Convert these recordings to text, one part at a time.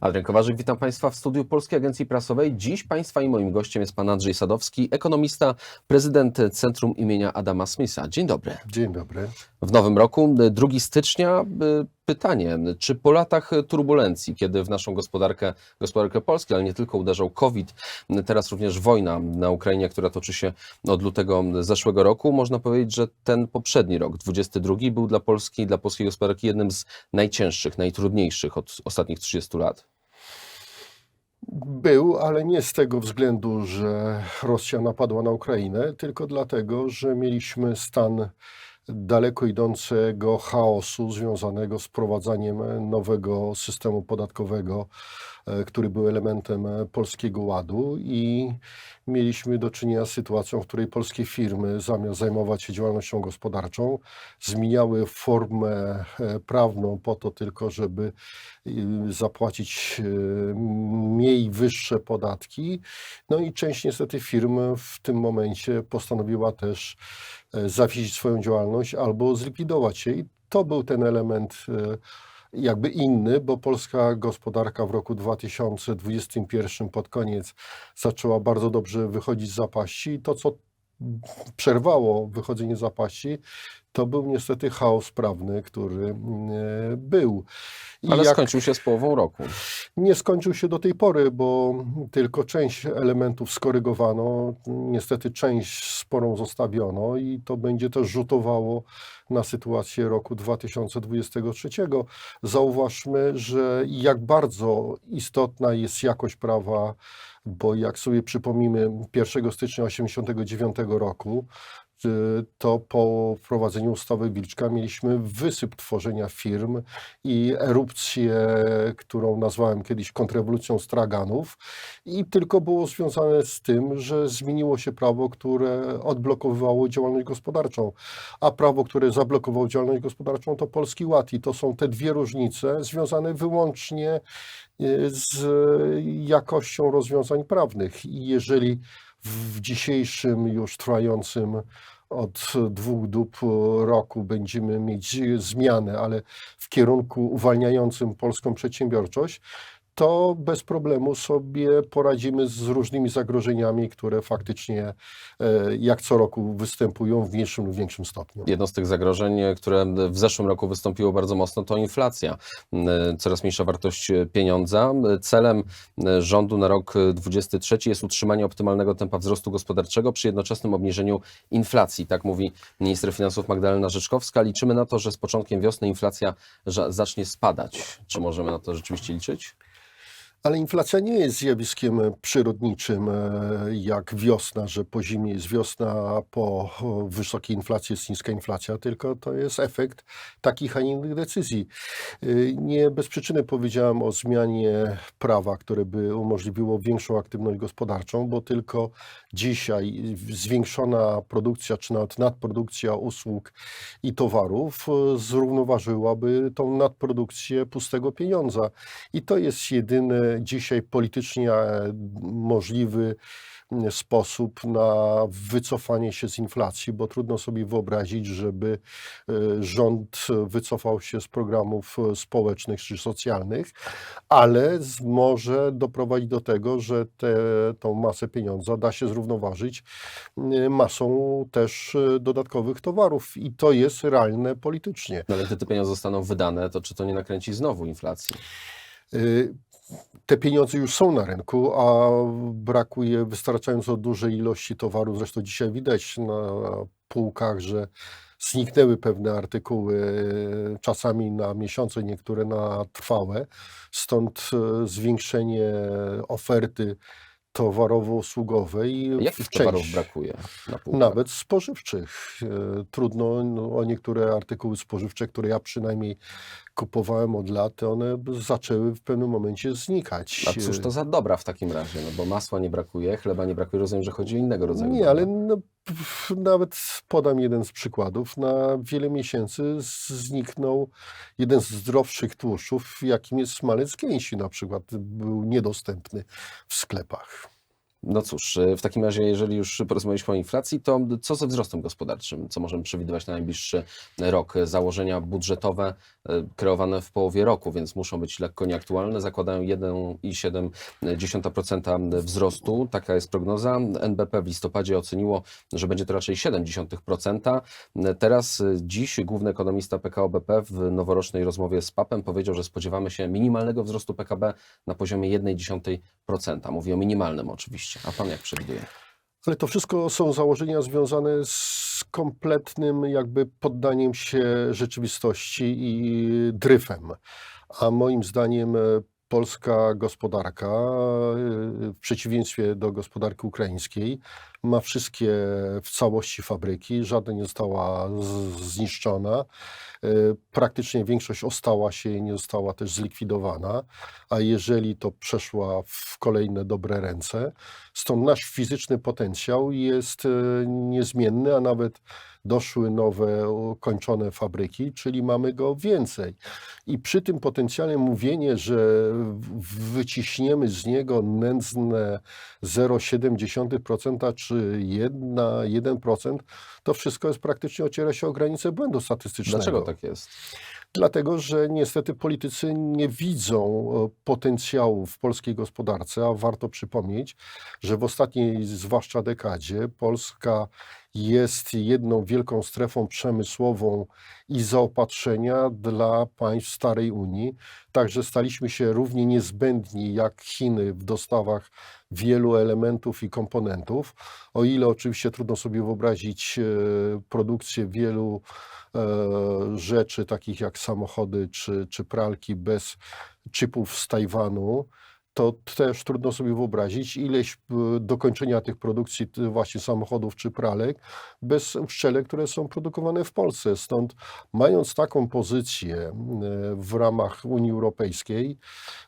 Adrian Kowarzyk, witam Państwa w studiu Polskiej Agencji Prasowej. Dziś Państwa i moim gościem jest Pan Andrzej Sadowski, ekonomista, prezydent Centrum imienia Adama Smitha. Dzień dobry. Dzień dobry. W nowym roku, 2 stycznia, y, pytanie, czy po latach turbulencji, kiedy w naszą gospodarkę, gospodarkę Polski, ale nie tylko uderzał COVID, teraz również wojna na Ukrainie, która toczy się od lutego zeszłego roku, można powiedzieć, że ten poprzedni rok, 22, był dla Polski, dla polskiej gospodarki jednym z najcięższych, najtrudniejszych od ostatnich 30 lat. Był, ale nie z tego względu, że Rosja napadła na Ukrainę, tylko dlatego, że mieliśmy stan daleko idącego chaosu związanego z wprowadzaniem nowego systemu podatkowego, który był elementem e, Polskiego Ładu i mieliśmy do czynienia z sytuacją, w której polskie firmy zamiast zajmować się działalnością gospodarczą, zmieniały formę e, prawną po to tylko, żeby zapłacić e, mniej wyższe podatki. No i część niestety firm w tym momencie postanowiła też e, zawiesić swoją działalność albo zlikwidować się. I to był ten element e, jakby inny, bo polska gospodarka w roku 2021 pod koniec zaczęła bardzo dobrze wychodzić z zapaści. To, co przerwało wychodzenie z zapaści, to był niestety chaos prawny, który e, był. I Ale skończył się z połową roku. nie skończył się do tej pory, bo tylko część elementów skorygowano, niestety część sporą zostawiono i to będzie też rzutowało na sytuację roku 2023. Zauważmy, że jak bardzo istotna jest jakość prawa, bo jak sobie przypomnimy 1 stycznia 1989 roku, to po wprowadzeniu ustawy Wilczka mieliśmy wysyp tworzenia firm i erupcję, którą nazwałem kiedyś kontrrewolucją straganów. I tylko było związane z tym, że zmieniło się prawo, które odblokowywało działalność gospodarczą, a prawo, które zablokowało działalność gospodarczą to Polski Ład. I to są te dwie różnice związane wyłącznie y, z jakością rozwiązań prawnych. I jeżeli w dzisiejszym już trwającym od dwóch dób roku będziemy mieć zmianę, ale w kierunku uwalniającym polską przedsiębiorczość, to bez problemu sobie poradzimy z różnymi zagrożeniami, które faktycznie e, jak co roku występują w mniejszym lub większym stopniu. Jedno z tych zagrożeń, które w zeszłym roku wystąpiło bardzo mocno, to inflacja. Mm, Coraz mniejsza wartość pieniądza. Celem mm, rządu na rok 2023 jest utrzymanie optymalnego tempa wzrostu gospodarczego przy jednoczesnym obniżeniu inflacji. Tak mówi minister finansów Magdalena Rzeczkowska. Liczymy na to, że z początkiem wiosny inflacja zacznie spadać. Czy możemy na to rzeczywiście liczyć? Ale inflacja nie jest zjawiskiem przyrodniczym, e, jak wiosna, że po zimie jest wiosna, a po wysokiej inflacji jest niska inflacja, tylko to jest efekt takich, a nie innych decyzji. Y, Nie bez przyczyny powiedziałem o zmianie prawa, które by umożliwiło większą aktywność gospodarczą, bo tylko dzisiaj zwiększona produkcja, czy nawet nadprodukcja usług i towarów e, zrównoważyłaby tą nadprodukcję pustego pieniądza. I to jest jedyny dzisiaj politycznie e, możliwy sposób na wycofanie się z inflacji, bo trudno sobie wyobrazić, żeby e, rząd wycofał się z programów e, społecznych czy socjalnych, ale może doprowadzić do tego, że te, tą masę pieniądza da się zrównoważyć masą też dodatkowych towarów i to jest realne politycznie. No ale gdy te pieniądze zostaną wydane, to czy to nie nakręci znowu inflacji? Te pieniądze już są na rynku, a brakuje wystarczająco dużej ilości towaru. Zresztą dzisiaj widać na półkach, że zniknęły pewne artykuły, czasami na miesiące, niektóre na trwałe. Stąd e, zwiększenie oferty towarowo-usługowej. Jakich w towarów brakuje na? Nawet spożywczych. E, Trudno no, o niektóre artykuły spożywcze, które ja przynajmniej kupowałem od lat, one zaczęły w pewnym momencie znikać. A cóż to za dobra w takim razie? No bo masła nie brakuje, chleba nie brakuje, rozumiem, że chodzi o innego rodzaju Nie, dobra. ale no, nawet podam jeden z przykładów. Na wiele miesięcy zniknął jeden z zdrowszych tłuszczów, jakim jest smalec gęsi na przykład. Był niedostępny w sklepach. No cóż, w takim razie, jeżeli już porozmawialiśmy o inflacji, to co ze wzrostem gospodarczym? Co możemy przewidywać na najbliższy rok? Założenia budżetowe e, kreowane w połowie roku, więc muszą być lekko nieaktualne. Zakładają 1,7% wzrostu. Taka jest prognoza. NBP w listopadzie oceniło, że będzie to raczej 0,7%. Teraz, e, dziś, główny ekonomista PKO BP w noworocznej rozmowie z PAP-em powiedział, że spodziewamy się minimalnego wzrostu PKB na poziomie 0,1%. Mówi o minimalnym oczywiście. A pan jak przewiduje? Ale to wszystko są założenia związane z kompletnym jakby poddaniem się rzeczywistości i dryfem. A moim zdaniem e, polska gospodarka, e, w przeciwieństwie do gospodarki ukraińskiej, ma wszystkie w całości fabryki, żadna nie została zniszczona. E, Praktycznie większość ostała się i nie została też zlikwidowana, a jeżeli to przeszła w kolejne dobre ręce, stąd nasz fizyczny potencjał jest e, niezmienny, a nawet doszły nowe, kończone fabryki, czyli mamy go więcej. I przy tym potencjale mówienie, że wyciśniemy z niego nędzne 0,7% czy 1, 1%, to wszystko jest praktycznie ociera się o granicę błędu statystycznego. Dlaczego tak jest? Dlatego, że niestety politycy nie widzą e, potencjału w polskiej gospodarce, a warto przypomnieć, że w ostatniej, zwłaszcza dekadzie, Polska jest jedną wielką strefą przemysłową i zaopatrzenia dla państw starej Unii. Także staliśmy się równie niezbędni jak Chiny w dostawach wielu elementów i komponentów. O ile oczywiście trudno sobie wyobrazić e, produkcję wielu e, rzeczy, takich jak samochody czy, czy pralki bez chipów z Tajwanu, to też trudno sobie wyobrazić ileś e, dokończenia tych produkcji właśnie samochodów czy pralek bez uszczelek, które są produkowane w Polsce. Stąd mając taką pozycję e, w ramach Unii Europejskiej,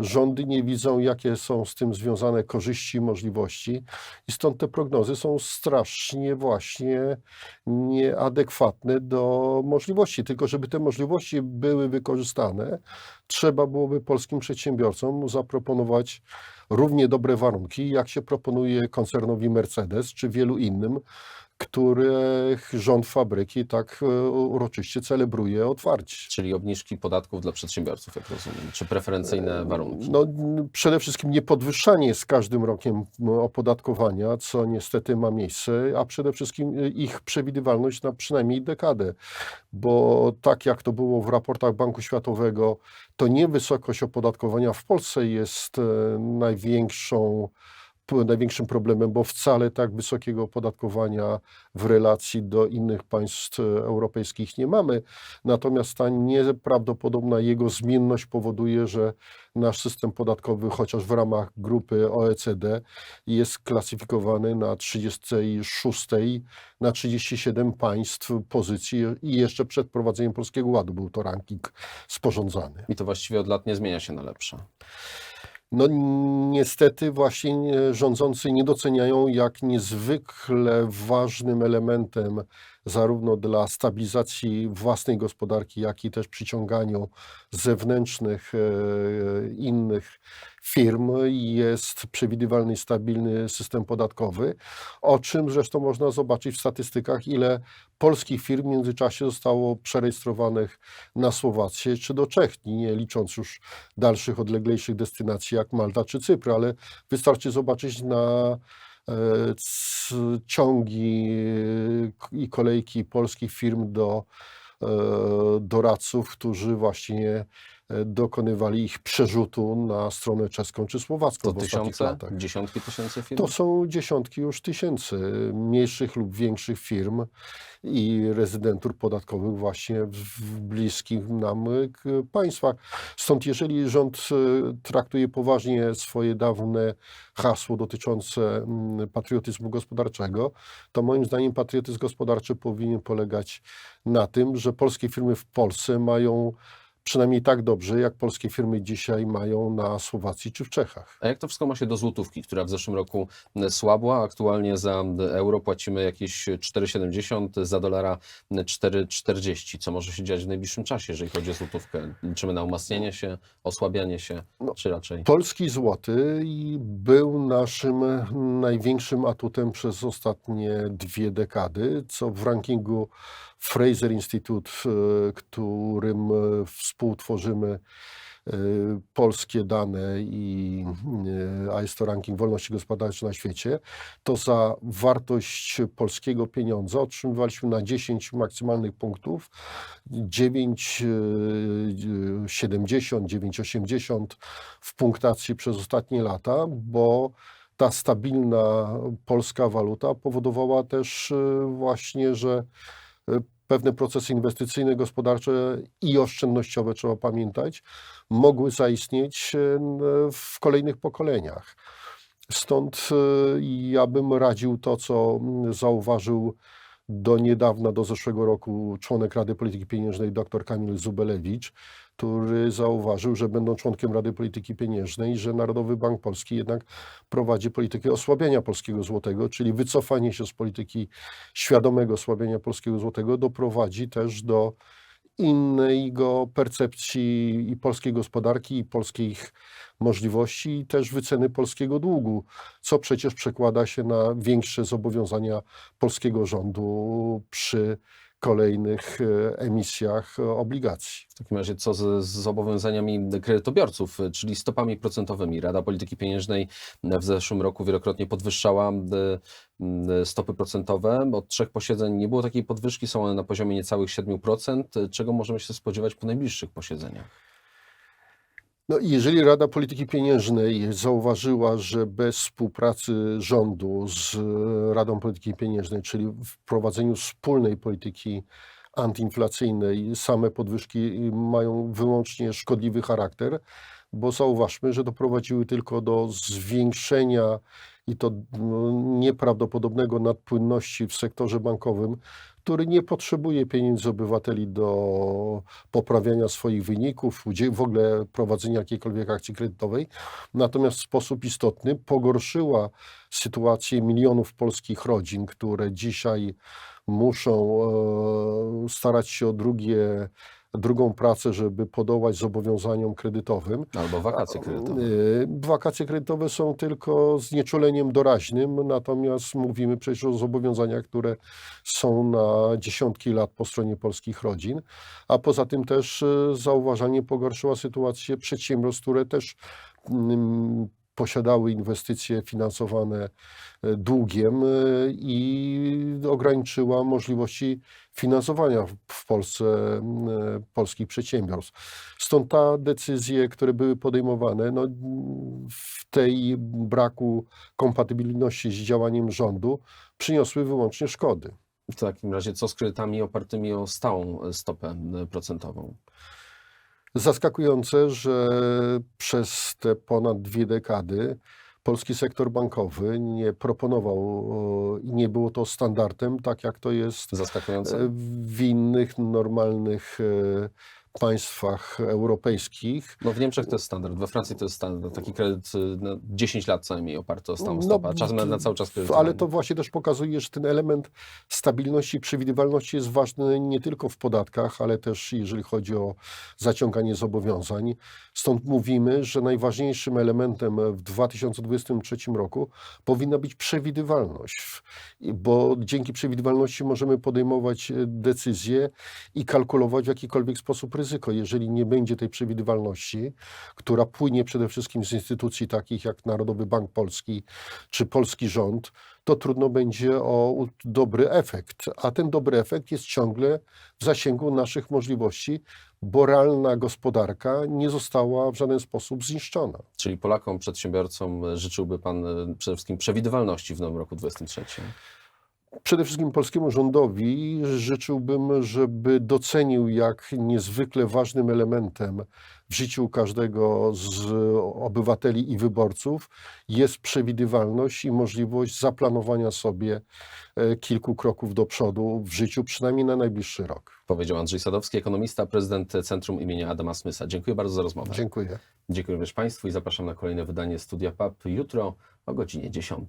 rządy nie widzą, jakie są z tym związane korzyści i możliwości i stąd te prognozy są strasznie właśnie nieadekwatne do możliwości. Tylko żeby te możliwości były wykorzystane, trzeba byłoby polskim przedsiębiorcom zaproponować równie dobre warunki, jak się proponuje koncernowi Mercedes czy wielu innym, których rząd fabryki tak e, uroczyście celebruje otwarcie. Czyli obniżki podatków dla przedsiębiorców, jak rozumiem, czy preferencyjne warunki? No, przede wszystkim nie podwyższanie z każdym rokiem opodatkowania, co niestety ma miejsce, a przede wszystkim y, ich przewidywalność na przynajmniej dekadę, bo tak jak to było w raportach Banku Światowego, to nie wysokość opodatkowania w Polsce jest e, największą największym problemem, bo wcale tak wysokiego opodatkowania w relacji do innych państw e, europejskich nie mamy. Natomiast ta nieprawdopodobna jego zmienność powoduje, że nasz system podatkowy, chociaż w ramach grupy OECD, jest klasyfikowany na 36 na 37 państw pozycji i jeszcze przed wprowadzeniem Polskiego Ładu był to ranking sporządzany. I to właściwie od lat nie zmienia się na lepsze. No niestety właśnie nie- rządzący nie doceniają, jak niezwykle ważnym elementem zarówno dla stabilizacji własnej gospodarki, jak i też przyciąganiu zewnętrznych e, innych firm jest przewidywalny i stabilny system podatkowy, o czym zresztą można zobaczyć w statystykach, ile polskich firm w międzyczasie zostało przerejestrowanych na Słowację czy do Czech, nie licząc już dalszych, odleglejszych destynacji jak Malta czy Cypr, ale wystarczy zobaczyć na e, ciągi e, i kolejki polskich firm do e, doradców, którzy właśnie dokonywali ich przerzutu na stronę czeską czy słowacką To w ostatnich tysiące, latach. dziesiątki tysięcy firm? To są dziesiątki już tysięcy mniejszych lub większych firm i rezydentur podatkowych właśnie w, bliskich nam k- państwach. Stąd jeżeli rząd y, traktuje poważnie swoje dawne hasło dotyczące mm, patriotyzmu gospodarczego, to moim zdaniem patriotyzm gospodarczy powinien polegać na tym, że polskie firmy w Polsce mają przynajmniej tak dobrze, jak polskie firmy dzisiaj mają na Słowacji czy w Czechach. A jak to wszystko ma się do złotówki, która w zeszłym roku e, słabła? Aktualnie za euro płacimy jakieś 4,70, za dolara 4,40. Co może się dziać w najbliższym czasie, jeżeli chodzi o złotówkę? Liczymy na umacnianie się, osłabianie się, No, czy raczej? Polski złoty był naszym największym atutem przez ostatnie dwie dekady, co w rankingu Fraser Institute, e, którym e, współtworzymy e, polskie dane i a jest to ranking wolności gospodarczej na świecie, to za wartość polskiego pieniądza otrzymywaliśmy na 10 maksymalnych punktów. 9,70, 9,80 w punktacji przez ostatnie lata, bo ta stabilna polska waluta powodowała też właśnie, że pewne procesy inwestycyjne, gospodarcze i oszczędnościowe, trzeba pamiętać, mogły zaistnieć e, w kolejnych pokoleniach. Stąd e, ja bym radził to, co zauważył do niedawna, do zeszłego roku członek Rady Polityki Pieniężnej dr Kamil Zubelewicz, który zauważył, że będąc członkiem Rady Polityki Pieniężnej, że Narodowy Bank Polski jednak prowadzi politykę osłabiania polskiego złotego, czyli wycofanie się z polityki świadomego osłabiania polskiego złotego doprowadzi też do innego percepcji i polskiej gospodarki, i polskich możliwości, i też wyceny polskiego długu, co przecież przekłada się na większe zobowiązania polskiego rządu przy kolejnych e, emisjach e, obligacji. W takim razie co z, zobowiązaniami kredytobiorców, e, czyli stopami procentowymi? Rada Polityki Pieniężnej w zeszłym roku wielokrotnie podwyższała stopy procentowe. Od trzech posiedzeń nie było takiej podwyżki, są one na poziomie niecałych 7%. Czego możemy się spodziewać po najbliższych posiedzeniach? No, jeżeli Rada Polityki Pieniężnej zauważyła, że bez współpracy rządu z Radą Polityki Pieniężnej, czyli w prowadzeniu wspólnej polityki antyinflacyjnej, same podwyżki mają wyłącznie szkodliwy charakter, bo zauważmy, że doprowadziły tylko do zwiększenia i to no, nieprawdopodobnego nadpłynności w sektorze bankowym, który nie potrzebuje pieniędzy obywateli do poprawiania swoich wyników, w ogóle prowadzenia jakiejkolwiek akcji kredytowej. Natomiast w sposób istotny pogorszyła sytuację milionów polskich rodzin, które dzisiaj muszą e, starać się o drugie, drugą pracę, żeby podołać zobowiązaniom kredytowym. Albo wakacje kredytowe. Y, Wakacje kredytowe są tylko znieczuleniem doraźnym, natomiast mówimy przecież o zobowiązaniach, które są na dziesiątki lat po stronie polskich rodzin, a poza tym też y, zauważalnie pogorszyła sytuację przedsiębiorstw, które też mm, posiadały inwestycje finansowane y, długiem y, i ograniczyła możliwości finansowania w- Polsce y, polskich przedsiębiorstw. Stąd ta decyzje, które były podejmowane, no, w tej braku kompatybilności z działaniem rządu przyniosły wyłącznie szkody. W takim razie co z kredytami opartymi o stałą stopę e, procentową? Zaskakujące, że przez te ponad dwie dekady polski sektor bankowy nie proponował i nie było to standardem, tak jak to jest Zaskakujące? e, w innych normalnych e, państwach europejskich. No w Niemczech to jest standard, we Francji to jest standard. Taki kredyt y, na 10 lat co najmniej oparty o stałą No, stopę, a czasem na, cały czas kredytowanie. Ale to właśnie też pokazuje, że ten element stabilności i przewidywalności jest ważny nie tylko w podatkach, ale też jeżeli chodzi o zaciąganie zobowiązań. Stąd mówimy, że najważniejszym elementem w 2023 roku powinna być przewidywalność, bo dzięki przewidywalności możemy podejmować e, decyzje i kalkulować w jakikolwiek sposób ryzyko. Jeżeli nie będzie tej przewidywalności, która płynie przede wszystkim z instytucji takich jak Narodowy Bank Polski czy polski rząd, to trudno będzie o dobry efekt. A ten dobry efekt jest ciągle w zasięgu naszych możliwości, bo realna gospodarka nie została w żaden sposób zniszczona. Czyli Polakom, przedsiębiorcom życzyłby Pan e, przede wszystkim przewidywalności w nowym roku 2023? Przede wszystkim polskiemu rządowi życzyłbym, żeby docenił, jak niezwykle ważnym elementem w życiu każdego z obywateli i wyborców jest przewidywalność i możliwość zaplanowania sobie e, kilku kroków do przodu w życiu, przynajmniej na najbliższy rok. Powiedział Andrzej Sadowski, ekonomista, prezydent Centrum imienia Adama Smysa. Dziękuję bardzo za rozmowę. Dziękuję. Dziękuję również Państwu i zapraszam na kolejne wydanie Studia PAP jutro o godzinie 10.